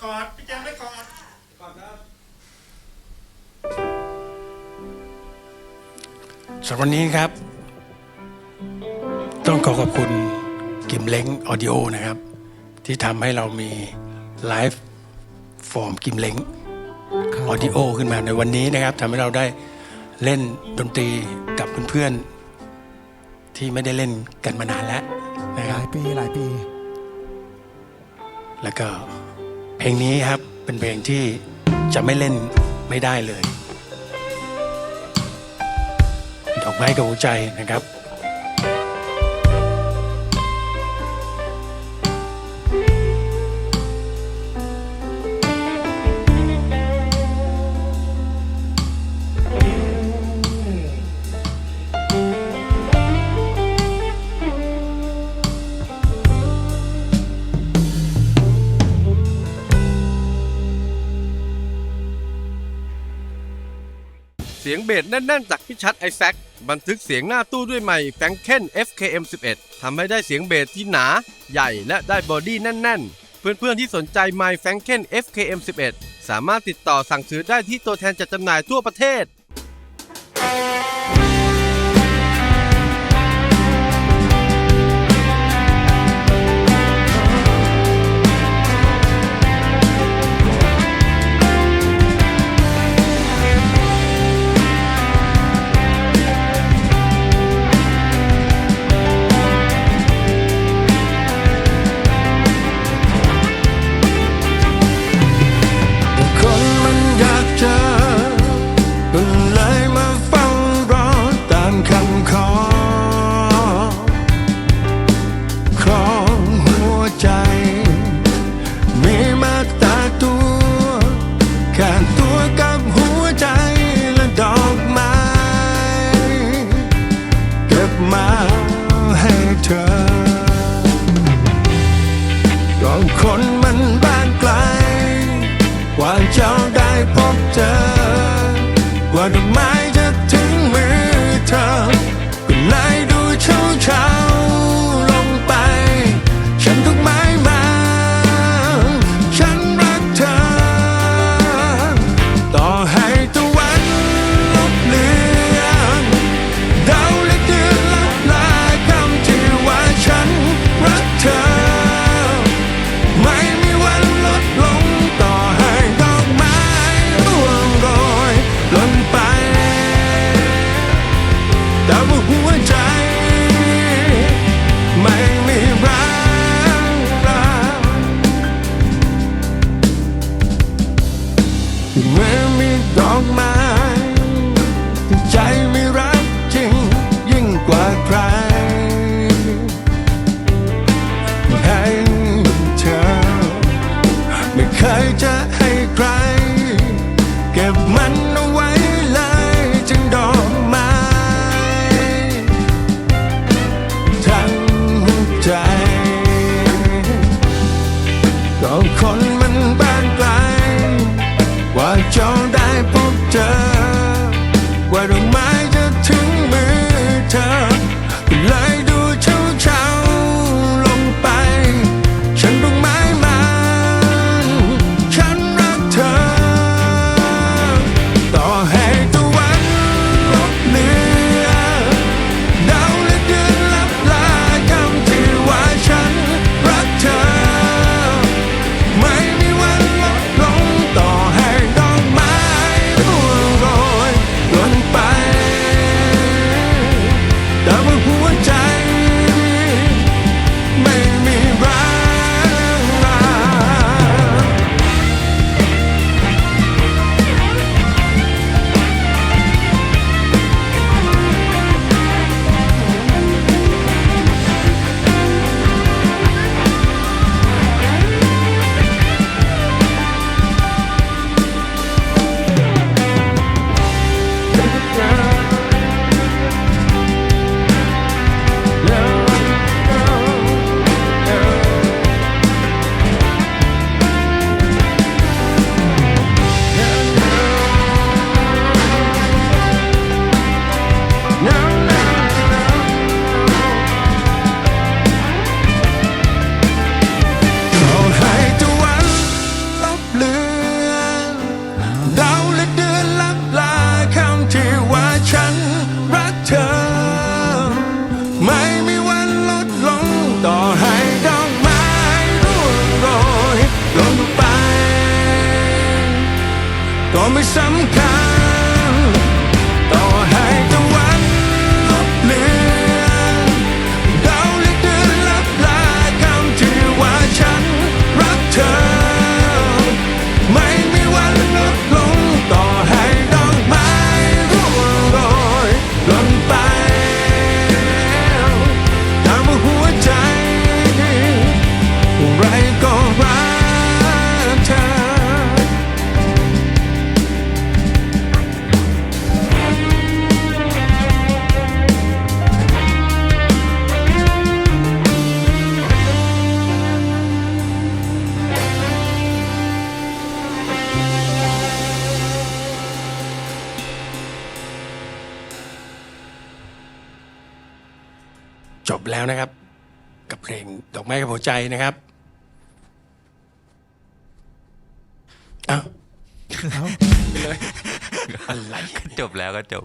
คอร์ดพี่แจมเรคคอร์ดสำหรับวันนี้ครับ ต้องขอขอบคุณกิมเล้งออดิโอนะครับ ที่ทำให้เรามีไลฟ์ฟอร์มกิมเล้งออดิโอขึ้นมาในวันนี้นะครับทำให้เราได้เล่นดนตรีกับเพื่อนๆ ที่ไม่ได้เล่นกันมานานแล้วนะคหรับ ลายปีหลายปี แล้วก็เพ ลงนี้ครับเป็นเพลงที่จะไม่เล่นไม่ได้เลย ดอกไม้กับหัวใจนะครับ สียงเบสแน่นๆจากพี่ชัดไอแซคบันทึกเสียงหน้าตู้ด้วยไมค์แฟงเคน FKM 11 ทำให้ได้เสียงเบสที่หนา ใหญ่และได้บอดี้แน่น ๆ เพื่อนๆที่สนใจไมค์แฟงเคน FKM 11 สามารถติดต่อสั่งซื้อได้ที่ตัวแทนจัดจำหน่ายทั่วประเทศ มีด ไม่ส แล้วนะครับ กับเพลงดอกไม้กับหัวใจนะครับอ้าวไปเลยอะไร จบแล้วก็จบ